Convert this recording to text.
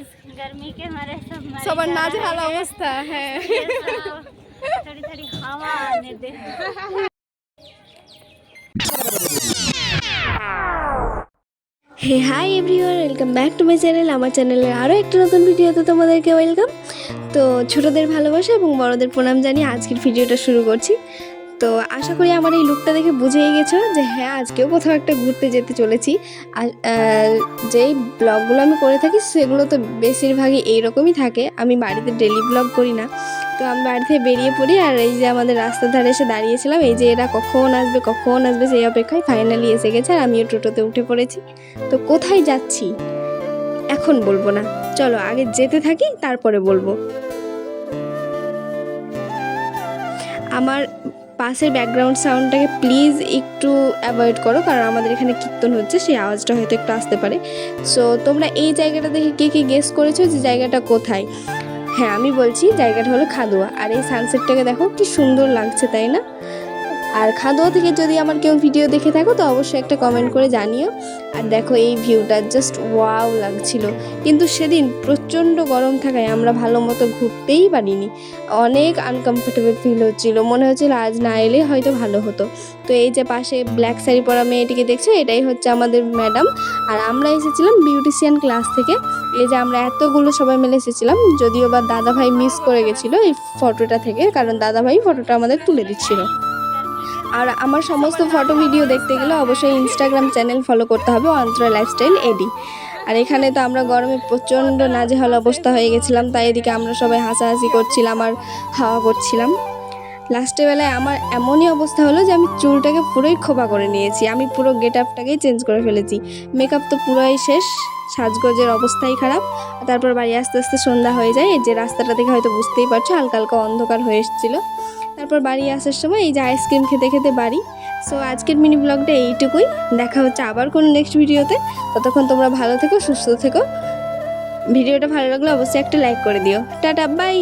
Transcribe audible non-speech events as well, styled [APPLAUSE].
Guys गर्मी के मारे सब मर সবার जा নাজেহাল रहे हैं। অবস্থা হ্যাঁ [LAUGHS] ये सब थोड़ी थोड़ी हवा आने दे hey hi everyone welcome back to my channel আমার চ্যানেলের আরও একটা নতুন ভিডিওতে তোমাদেরকে ওয়েলকাম তো ছোটদের ভালোবাসা এবং বড়দের প্রণাম জানিয়ে আজকের ভিডিওটা শুরু করছি তো আশা করি আমার এই লুকটা দেখে বুঝেই গেছো যে হ্যাঁ আজকেও কোথাও একটা ঘুরতে যেতে চলেছি। আর যেই ব্লগগুলো আমি করে থাকি, সেগুলো তো বেশিরভাগই এইরকমই থাকে। আমি বাড়িতে ডেলি ব্লগ করি না। তো আমি বাড়ি থেকে বেরিয়ে পড়ি আর এই যে আমাদের রাস্তার ধারে এসে দাঁড়িয়েছিলাম, এই যে এরা কখন আসবে কখন আসবে সেই অপেক্ষায় ফাইনালি এসে গেছে আর আমিও টোটোতে উঠে পড়েছি। তো কোথায় যাচ্ছি? এখন বলব না। চলো আগে যেতে থাকি, তারপরে বলব। আমার পাশের ব্যাকগ্রাউন্ড সাউন্ডটাকে প্লিজ একটু অ্যাভয়েড করো, কারণ আমাদের এখানে কীর্তন হচ্ছে, সেই আওয়াজটা হয়তো একটু আসতে পারে। সো তোমরা এই জায়গাটা দেখে কে কে গেস করেছ যে জায়গাটা কোথায়? হ্যাঁ আমি বলছি জায়গাটা হলো খাদুয়া। আর এই সানসেটটাকে দেখো, কি সুন্দর লাগছে, তাই না? আর খাদুয়া থেকে যদি আমার কেউ ভিডিও দেখে থাকো, তো অবশ্যই একটা কমেন্ট করে জানিও। আর দেখো এই ভিউটা জাস্ট ওয়াও লাগছিল। কিন্তু সেদিন প্রচণ্ড গরম থাকায় আমরা ভালো মতো ঘুরতেই পারিনি। অনেক আনকমফোর্টেবল ফিল হচ্ছিল। মনে হচ্ছিল আজ না এলে হয়তো ভালো হতো। তো এই যে পাশে ব্ল্যাক শাড়ি পরা মেয়েটিকে দেখছ, এটাই হচ্ছে আমাদের ম্যাডাম আর আমরা এসেছিলাম বিউটিশিয়ান ক্লাস থেকে। এই যে আমরা এতগুলো সবাই মিলে এসেছিলাম, যদিও বা দাদা ভাই মিস করে গেছিল এই ফটোটা থেকে, কারণ দাদা ভাই ফটোটা আমাদের তুলে দিচ্ছিল। আর আমার সমস্ত ফটো ভিডিও দেখতে গেলে অবশ্যই ইনস্টাগ্রাম চ্যানেল ফলো করতে হবে অন্তরা লাইফস্টাইল এডি আর এখানে তো আমরা গরমে প্রচণ্ড নাজেহাল অবস্থা হয়ে গেছিলাম, তাই এদিকে আমরা সবাই হাসাহাসি করছিলাম আর হাওয়া করছিলাম। লাস্টের বেলায় আমার এমনই অবস্থা হলো যে আমি চুলটাকে পুরোই খোপা করে নিয়েছি, আমি পুরো গেট আপটাকেই চেঞ্জ করে ফেলেছি। মেকআপ তো পুরোই শেষ। সাজগোজের অবস্থাই খারাপ। তারপর বাড়ি আস্তে আস্তে সন্ধ্যা হয়ে যায়। যে রাস্তাটা দেখে হয়তো বুঝতেই পারছ, হালকা হালকা অন্ধকার হয়ে এসেছিল। তারপর বাড়ি আসার সময় এই যে আইসক্রিম খেতে খেতে বাড়ি। সো আজকের মিনি ব্লগটা এইটুকুই। দেখা হচ্ছে আবার কোনো নেক্সট ভিডিওতে ততক্ষণ তোমরা ভালো থেকো, সুস্থ থেকো। ভিডিওটা ভালো লাগলে অবশ্যই একটা লাইক করে দিও। Tata bye